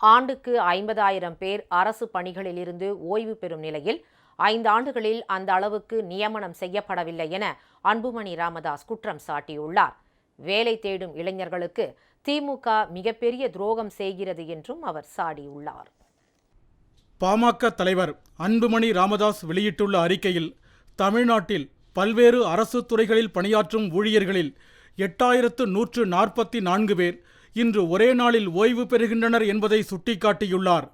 ஆண்டுக்கு ஐம்பதாயிரம் பேர் அரசு பணிகளிலிருந்து ஓய்வு பெறும் நிலையில் ஐந்து ஆண்டுகளில் அந்த அளவுக்கு நியமனம் செய்யப்படவில்லை என அன்புமணி ராமதாஸ் குற்றம் சாட்டியுள்ளார். வேலை தேடும் இளைஞர்களுக்கு திமுக மிகப்பெரிய துரோகம் செய்கிறது என்றும் அவர் சாடியுள்ளார். பாமக தலைவர் அன்புமணி ராமதாஸ் வெளியிட்டுள்ள அறிக்கையில் தமிழ்நாட்டில் பல்வேறு அரசு துறைகளில் பணியாற்றும் ஊழியர்களில் எட்டாயிரத்து நூற்று நாற்பத்தி நான்கு பேர் இன்று ஒரே நாளில் ஓய்வு பெறுகின்றனர் என்பதை சுட்டிக்காட்டியுள்ளார்.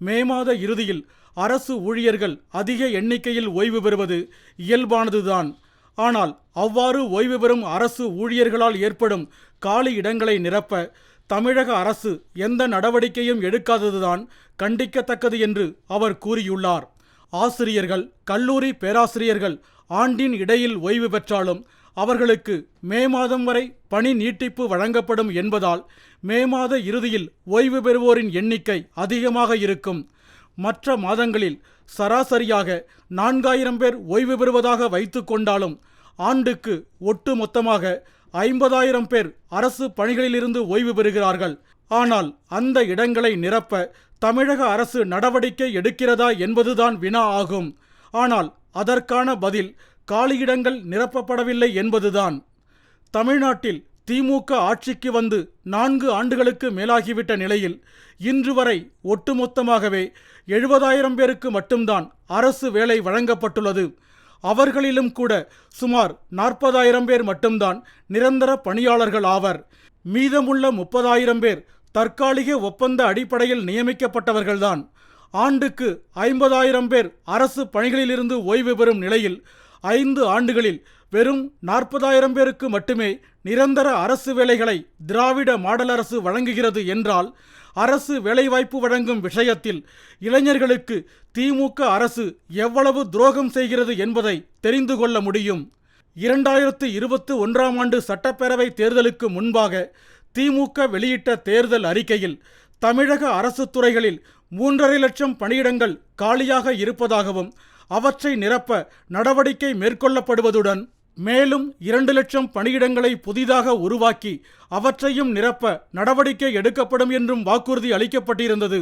மே மாத இறுதியில் அரசு ஊழியர்கள் அதிக எண்ணிக்கையில் ஓய்வு பெறுவது இயல்பானதுதான். ஆனால் அவ்வாறு ஓய்வு பெறும் அரசு ஊழியர்களால் ஏற்படும் காலி இடங்களை நிரப்ப தமிழக அரசு எந்த நடவடிக்கையும் எடுக்காததுதான் கண்டிக்கத்தக்கது என்று அவர் கூறியுள்ளார். ஆசிரியர்கள் கல்லூரி பேராசிரியர்கள் ஆண்டின் இடையில் ஓய்வு பெற்றாலும் அவர்களுக்கு மே மாதம் வரை பணி நீட்டிப்பு வழங்கப்படும் என்பதால் மே மாத இறுதியில் ஓய்வு பெறுவோரின் எண்ணிக்கை அதிகமாக இருக்கும். மற்ற மாதங்களில் சராசரியாக நான்காயிரம் பேர் ஓய்வு பெறுவதாக வைத்து கொண்டாலும் ஆண்டுக்கு ஒட்டு மொத்தமாக ஐம்பதாயிரம் பேர் அரசு பணிகளிலிருந்து ஓய்வு பெறுகிறார்கள். ஆனால் அந்த இடங்களை நிரப்ப தமிழக அரசு நடவடிக்கை எடுக்கிறதா என்பதுதான் வினா ஆகும். ஆனால் அதற்கான பதில் காலியிடங்கள் நிரப்பப்படவில்லை என்பதுதான். தமிழ்நாட்டில் திமுக ஆட்சிக்கு வந்து நான்கு ஆண்டுகளுக்கு மேலாகிவிட்ட நிலையில் இன்று வரை ஒட்டுமொத்தமாகவே எழுபதாயிரம் பேருக்கு மட்டும்தான் அரசு வேலை வழங்கப்பட்டுள்ளது. அவர்களிலும் கூட சுமார் நாற்பதாயிரம் பேர் மட்டும்தான் நிரந்தர பணியாளர்கள் ஆவர். மீதமுள்ள முப்பதாயிரம் பேர் தற்காலிக ஒப்பந்த அடிப்படையில் நியமிக்கப்பட்டவர்கள்தான். ஆண்டுக்கு ஐம்பதாயிரம் பேர் அரசு பணிகளிலிருந்து ஓய்வு பெறும் நிலையில் ஐந்து ஆண்டுகளில் வெறும் நாற்பதாயிரம் பேருக்கு மட்டுமே நிரந்தர அரசு வேலைகளை திராவிட மாடல் அரசு வழங்குகிறது என்றால் அரசு வேலைவாய்ப்பு வழங்கும் விஷயத்தில் இளைஞர்களுக்கு திமுக அரசு எவ்வளவு துரோகம் செய்கிறது என்பதை தெரிந்து கொள்ள முடியும். இரண்டாயிரத்து இருபத்தி ஒன்றாம் ஆண்டு சட்டப்பேரவை தேர்தலுக்கு முன்பாக திமுக வெளியிட்ட தேர்தல் அறிக்கையில் தமிழக அரசு துறைகளில் மூன்றரை லட்சம் பணியிடங்கள் காலியாக இருப்பதாகவும் அவற்றை நிரப்ப நடவடிக்கை மேற்கொள்ளப்படுவதுடன் மேலும் இரண்டு லட்சம் பணியிடங்களை புதிதாக உருவாக்கி அவற்றையும் நிரப்ப நடவடிக்கை எடுக்கப்படும் என்றும் வாக்குறுதி அளிக்கப்பட்டிருந்தது.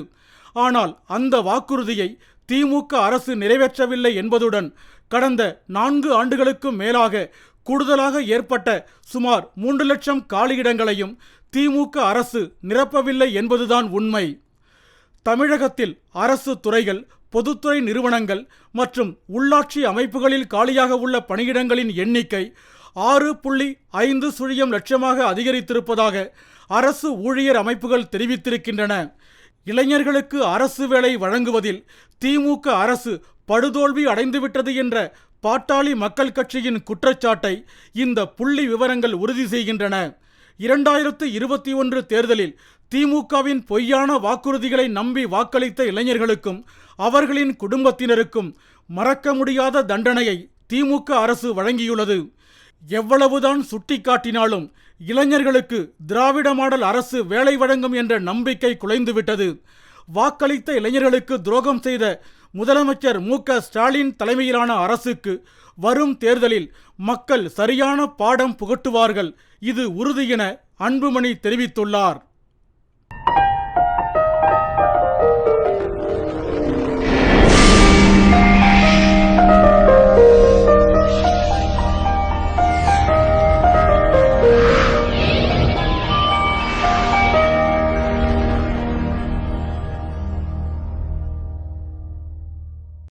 ஆனால் அந்த வாக்குறுதியை திமுக அரசு நிறைவேற்றவில்லை என்பதுடன் கடந்த நான்கு ஆண்டுகளுக்கும் மேலாக கூடுதலாக ஏற்பட்ட சுமார் மூன்று லட்சம் காலியிடங்களையும் திமுக அரசு நிரப்பவில்லை என்பதுதான் உண்மை. தமிழகத்தில் அரசு துறைகள் பொதுத்துறை நிறுவனங்கள் மற்றும் உள்ளாட்சி அமைப்புகளில் காலியாக உள்ள பணியிடங்களின் எண்ணிக்கை ஆறு புள்ளி ஐந்து சுழியம் லட்சமாக அதிகரித்திருப்பதாக அரசு ஊழியர் அமைப்புகள் தெரிவித்திருக்கின்றன. இளைஞர்களுக்கு அரசு வேலை வழங்குவதில் திமுக அரசு படுதோல்வி அடைந்துவிட்டது என்ற பாட்டாளி மக்கள் கட்சியின் குற்றச்சாட்டை இந்த புள்ளி விவரங்கள் உறுதி செய்கின்றன. இரண்டாயிரத்து இருபத்தி ஒன்று தேர்தலில் திமுகவின் பொய்யான வாக்குறுதிகளை நம்பி வாக்களித்த இளைஞர்களுக்கும் அவர்களின் குடும்பத்தினருக்கும் மறக்க முடியாத தண்டனையை திமுக அரசு வழங்கியுள்ளது. எவ்வளவுதான் சுட்டிக்காட்டினாலும் இளைஞர்களுக்கு திராவிட மாடல் அரசு வேலை வழங்கும் என்ற நம்பிக்கை குலைந்துவிட்டது. வாக்களித்த இளைஞர்களுக்கு துரோகம் செய்த முதலமைச்சர் மு க ஸ்டாலின் தலைமையிலான அரசுக்கு வரும் தேர்தலில் மக்கள் சரியான பாடம் புகட்டுவார்கள். இது உறுதி என அன்புமணி தெரிவித்துள்ளார்.